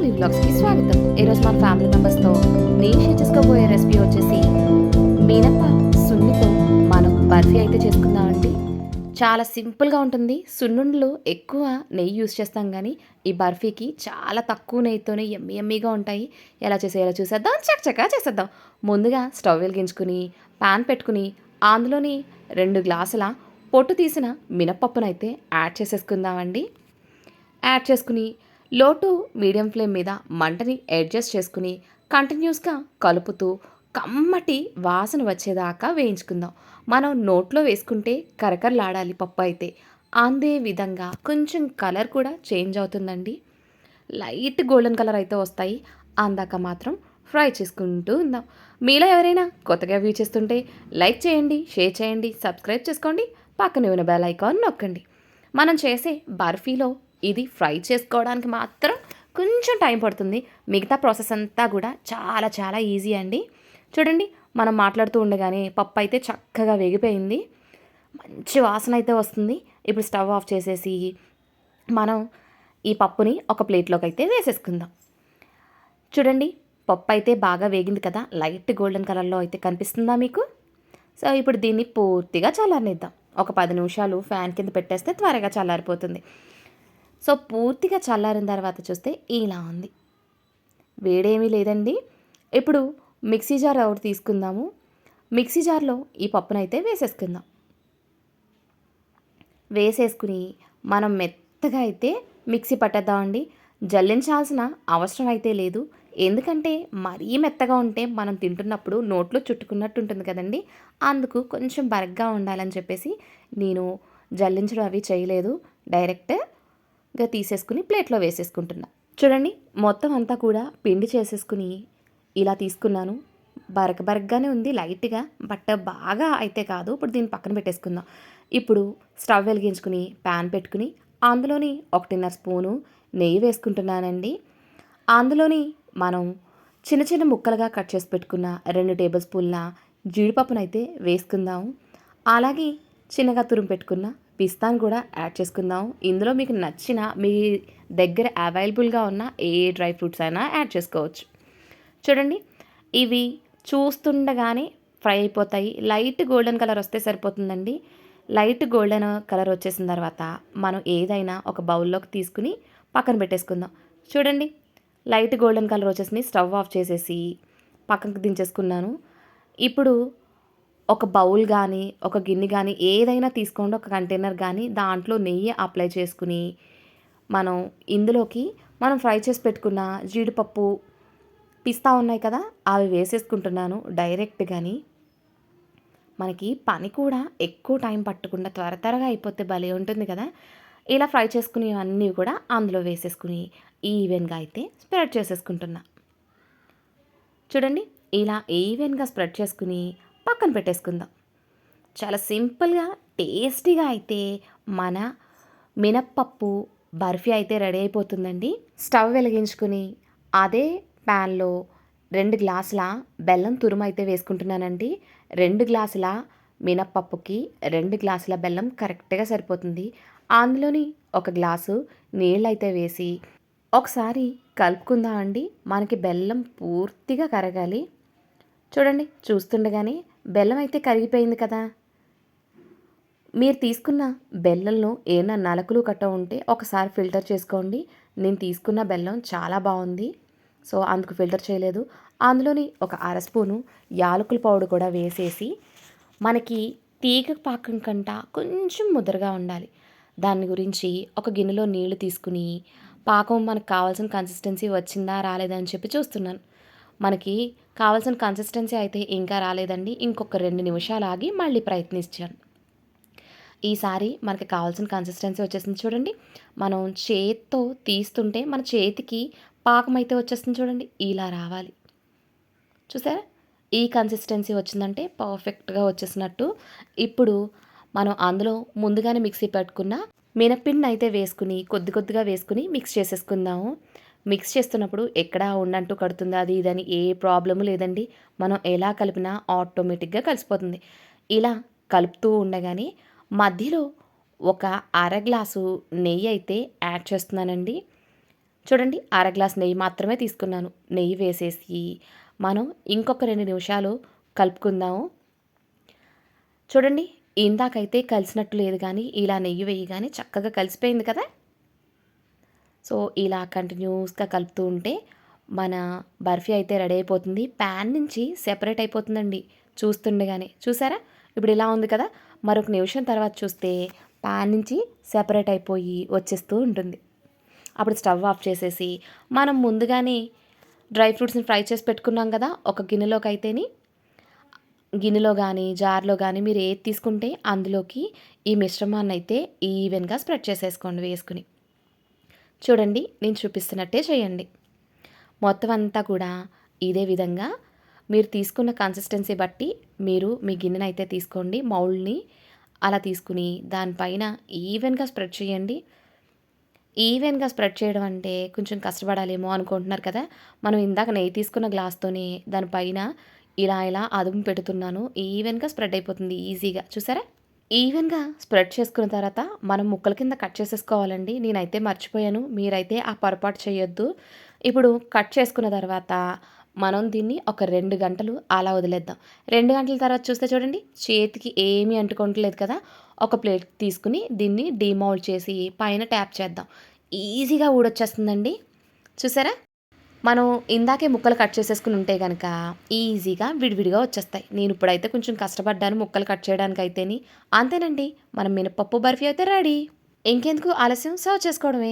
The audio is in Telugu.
ఆలీ వ్లాగ్స్కి స్వాగతం. ఈరోజు మన ఫ్యామిలీ మెంబర్స్తో నేను షేర్ చేసుకోబోయే రెసిపీ వచ్చేసి మినప సున్నితో మనం బర్ఫీ అయితే చేసుకుందామండి చాలా సింపుల్గా ఉంటుంది. సున్నుండలు ఎక్కువ నెయ్యి యూస్ చేస్తాం కానీ ఈ బర్ఫీకి చాలా తక్కువ నెయ్యితోనే ఎమ్మి ఎమ్మిగా ఉంటాయి. ఎలా చేసేయాలో చూసేద్దాం. చక్కచక్క చేసేద్దాం. ముందుగా స్టవ్ వెలిగించుకుని పాన్ పెట్టుకుని అందులోని రెండు గ్లాసుల పొట్టు తీసిన మినపప్పునైతే యాడ్ చేసేసుకుందామండి యాడ్ చేసుకుని లో టు మీడియం ఫ్లేమ్ మీద మంటని అడ్జస్ట్ చేసుకుని కంటిన్యూస్గా కలుపుతూ కమ్మటి వాసన వచ్చేదాకా వేయించుకుందాం. మనం నోట్లో వేసుకుంటే కరకరలాడాలి పప్పు అయితే. అందే విధంగా కొంచెం కలర్ కూడా చేంజ్ అవుతుందండి. లైట్ గోల్డెన్ కలర్ అయితే వస్తాయి. అందాక మాత్రం ఫ్రై చేసుకుంటూ ఉందాం. మీలో ఎవరైనా కొత్తగా వ్యూ చేస్తుంటే లైక్ చేయండి షేర్ చేయండి సబ్స్క్రైబ్ చేసుకోండి పక్కనే ఉన్న బెల్ ఐకాన్ నొక్కండి. మనం చేసే బర్ఫీలో ఇది ఫ్రై చేసుకోవడానికి మాత్రం కొంచెం టైం పడుతుంది. మిగతా ప్రాసెస్ అంతా కూడా చాలా చాలా ఈజీ అండి. చూడండి మనం మాట్లాడుతూ ఉండగానే పప్పు అయితే చక్కగా వేగిపోయింది. మంచి వాసన అయితే వస్తుంది. ఇప్పుడు స్టవ్ ఆఫ్ చేసేసి మనం ఈ పప్పుని ఒక ప్లేట్లోకి అయితే వేసేసుకుందాం. చూడండి పప్పు అయితే బాగా వేగింది కదా. లైట్ గోల్డెన్ కలర్లో అయితే కనిపిస్తుందా మీకు? సో ఇప్పుడు దీన్ని పూర్తిగా చల్లారనిద్దాం. ఒక పది నిమిషాలు ఫ్యాన్ కింద పెట్టేస్తే త్వరగా చల్లారిపోతుంది. సో పూర్తిగా చల్లారిన తర్వాత చూస్తే ఇలా ఉంది. వేడేమీ లేదండి. ఇప్పుడు మిక్సీ జార్ ఒకటి తీసుకుందాము. మిక్సీ జార్లో ఈ పప్పునైతే వేసేసుకుందాం. వేసేసుకుని మనం మెత్తగా అయితే మిక్సీ పట్టేద్దామండి. జల్లించాల్సిన అవసరం అయితే లేదు. ఎందుకంటే మరీ మెత్తగా ఉంటే మనం తింటున్నప్పుడు నోట్లో చుట్టుకున్నట్టు ఉంటుంది కదండి. అందుకు కొంచెం బరగ్గా ఉండాలని చెప్పేసి నేను జల్లించడం అవి చేయలేదు. డైరెక్ట్ ఇంకా తీసేసుకుని ప్లేట్లో వేసేసుకుంటున్నా. చూడండి మొత్తం అంతా కూడా పిండి చేసేసుకుని ఇలా తీసుకున్నాను. బరక బరగ్గానే ఉంది లైట్గా బట్ బాగా అయితే కాదు. ఇప్పుడు దీన్ని పక్కన పెట్టేసుకుందాం. ఇప్పుడు స్టవ్ వెలిగించుకుని ప్యాన్ పెట్టుకుని అందులోని ఒకటిన్నర స్పూను నెయ్యి వేసుకుంటున్నానండి. అందులోని మనం చిన్న చిన్న ముక్కలుగా కట్ చేసి పెట్టుకున్న రెండు టేబుల్ స్పూన్ల జీడిపప్పునైతే వేసుకుందాం. అలాగే చిన్నగా తురుము పెట్టుకున్న పిస్తాను కూడా యాడ్ చేసుకుందాం. ఇందులో మీకు నచ్చిన మీ దగ్గర అవైలబుల్గా ఉన్న ఏ డ్రై ఫ్రూట్స్ అయినా యాడ్ చేసుకోవచ్చు. చూడండి ఇవి చూస్తుండగానే ఫ్రై అయిపోతాయి. లైట్ గోల్డెన్ కలర్ వస్తే సరిపోతుందండి. లైట్ గోల్డెన్ కలర్ వచ్చేసిన తర్వాత మనం ఏదైనా ఒక బౌల్లోకి తీసుకుని పక్కన పెట్టేసుకుందాం. చూడండి లైట్ గోల్డెన్ కలర్ వచ్చేసి స్టవ్ ఆఫ్ చేసేసి పక్కకు దించేసుకున్నాను. ఇప్పుడు ఒక బౌల్ కానీ ఒక గిన్నె కానీ ఏదైనా తీసుకోండి ఒక కంటైనర్ కానీ దాంట్లో నెయ్యి అప్లై చేసుకుని మనం ఇందులోకి మనం ఫ్రై చేసి పెట్టుకున్న జీడిపప్పు పిస్తా ఉన్నాయి కదా అవి వేసేసుకుంటున్నాను డైరెక్ట్ కానీ మనకి పని కూడా ఎక్కువ టైం పట్టకుండా త్వర త్వరగా అయిపోతే భలే ఉంటుంది కదా. ఇలా ఫ్రై చేసుకుని అన్నీ కూడా అందులో వేసేసుకుని ఈవెన్గా అయితే స్ప్రెడ్ చేసేసుకుంటున్నా. చూడండి ఇలా ఈవెన్గా స్ప్రెడ్ చేసుకుని పక్కన పెట్టేసుకుందాం. చాలా సింపుల్గా టేస్టీగా అయితే మన మినప్పప్పు బర్ఫీ అయితే రెడీ అయిపోతుందండి. స్టవ్ వెలిగించుకుని అదే ప్యాన్లో రెండు గ్లాసుల బెల్లం తురుము అయితే వేసుకుంటున్నానండి. రెండు గ్లాసుల మినప్పప్పుకి రెండు గ్లాసుల బెల్లం కరెక్ట్గా సరిపోతుంది. అందులోని ఒక గ్లాసు నీళ్ళు అయితే వేసి ఒకసారి కలుపుకుందాం అండి మనకి బెల్లం పూర్తిగా కరగాలి. చూడండి చూస్తుండగానే బెల్లం అయితే కరిగిపోయింది కదా. మీరు తీసుకున్న బెల్లంలో ఏమైనా నలకలు కట్ట ఉంటే ఒకసారి ఫిల్టర్ చేసుకోండి. నేను తీసుకున్న బెల్లం చాలా బాగుంది. సో అందుకు ఫిల్టర్ చేయలేదు. అందులోని ఒక అర స్పూను యాలకుల పౌడర్ కూడా వేసేసి మనకి తీగ పాకం కంట కొంచెం ముద్దరగా ఉండాలి. దాని గురించి ఒక గిన్నెలో నీళ్ళు తీసుకుని పాకం మనకు కావాల్సిన కన్సిస్టెన్సీ వచ్చిందా రాలేదా అని చెప్పి చూస్తున్నాను. మనకి కావాల్సిన కన్సిస్టెన్సీ అయితే ఇంకా రాలేదండి. ఇంకొక రెండు నిమిషాలు ఆగి మళ్ళీ ప్రయత్నించాను. ఈసారి మనకి కావాల్సిన కన్సిస్టెన్సీ వచ్చేసింది చూడండి. మనం చేత్తో తీస్తుంటే మన చేతికి పాకం అయితే వచ్చేస్తుంది చూడండి. ఇలా రావాలి. చూసారా? ఈ కన్సిస్టెన్సీ వచ్చిందంటే పర్ఫెక్ట్గా వచ్చేసినట్టు. ఇప్పుడు మనం అందులో ముందుగానే మిక్సీ పెట్టుకున్న మినప్పిండిని అయితే వేసుకుని కొద్ది కొద్దిగా వేసుకుని మిక్స్ చేసేసుకుందాము. మిక్స్ చేస్తున్నప్పుడు ఎక్కడ ఉండంటూ కడుతుందా అది ఇదని ఏ ప్రాబ్లము లేదండి. మనం ఎలా కలిపినా ఆటోమేటిక్గా కలిసిపోతుంది. ఇలా కలుపుతూ ఉండగానే మధ్యలో ఒక అర గ్లాసు నెయ్యి అయితే యాడ్ చేస్తున్నానండి. చూడండి అర గ్లాస్ నెయ్యి మాత్రమే తీసుకున్నాను. నెయ్యి వేసేసి మనం ఇంకొక రెండు నిమిషాలు కలుపుకుందాము. చూడండి ఇందాకైతే కలిసినట్టు లేదు కానీ ఇలా నెయ్యి వేయగానే కానీ చక్కగా కలిసిపోయింది కదా. సో ఇలా కంటిన్యూస్గా కలుపుతూ ఉంటే మన బర్ఫీ అయితే రెడీ అయిపోతుంది. ప్యాన్ నుంచి సెపరేట్ అయిపోతుందండి. చూస్తుండగానే. చూసారా? ఇప్పుడు ఇలా ఉంది కదా? మరొక నిమిషం తర్వాత చూస్తే ప్యాన్ నుంచి సెపరేట్ అయిపోయి వచ్చేస్తూ ఉంటుంది. అప్పుడు స్టవ్ ఆఫ్ చేసేసి మనం ముందుగానే డ్రై ఫ్రూట్స్ని ఫ్రై చేసి పెట్టుకున్నాం కదా? ఒక గిన్నెలోకి అయితేని గిన్నెలో కానీ జార్లో కానీ మీరు ఏది తీసుకుంటే అందులోకి ఈ మిశ్రమాన్ని అయితే ఈవెన్గా స్ప్రెడ్ చేసేసుకోండి వేసుకుని. చూడండి నేను చూపిస్తున్నట్టే చేయండి. మొత్తం అంతా కూడా ఇదే విధంగా మీరు తీసుకున్న కన్సిస్టెన్సీ బట్టి మీరు మీ గిన్నెను అయితే తీసుకోండి మౌల్డ్ని అలా తీసుకుని దానిపైన ఈవెన్గా స్ప్రెడ్ చేయండి. ఈవెన్గా స్ప్రెడ్ చేయడం అంటే కొంచెం కష్టపడాలేమో అనుకుంటున్నారు కదా? మనం ఇందాక నెయ్యి తీసుకున్న గ్లాస్తోనే దానిపైన ఇలా ఇలా అదుపు పెడుతున్నాను ఈవెన్గా స్ప్రెడ్ అయిపోతుంది ఈజీగా చూసారా? ఈవెన్గా స్ప్రెడ్ చేసుకున్న తర్వాత మనం ముక్కల కింద కట్ చేసేసుకోవాలండి. నేనైతే మర్చిపోయాను. మీరైతే ఆ పొరపాటు చేయొద్దు. ఇప్పుడు కట్ చేసుకున్న తర్వాత మనం దీన్ని ఒక రెండు గంటలు అలా వదిలేద్దాం. రెండు గంటల తర్వాత చూస్తే చూడండి చేతికి ఏమీ అంటుకోవట్లేదు కదా. ఒక ప్లేట్ తీసుకుని దీన్ని డీమౌల్డ్ చేసి పైన ట్యాప్ చేద్దాం. ఈజీగా ఊడొచ్చేస్తుందండి. చూసారా? మనం ఇందాకే ముక్కలు కట్ చేసేసుకుని ఉంటే కనుక ఈజీగా విడివిడిగా వచ్చేస్తాయి. నేను ఇప్పుడైతే కొంచెం కష్టపడ్డాను ముక్కలు కట్ చేయడానికి అయితేని అంతేనండి మనం మినపప్పు బర్ఫీ అయితే రెడీ. ఇంకెందుకు ఆలస్యం? సర్వ్ చేసుకోవడమే.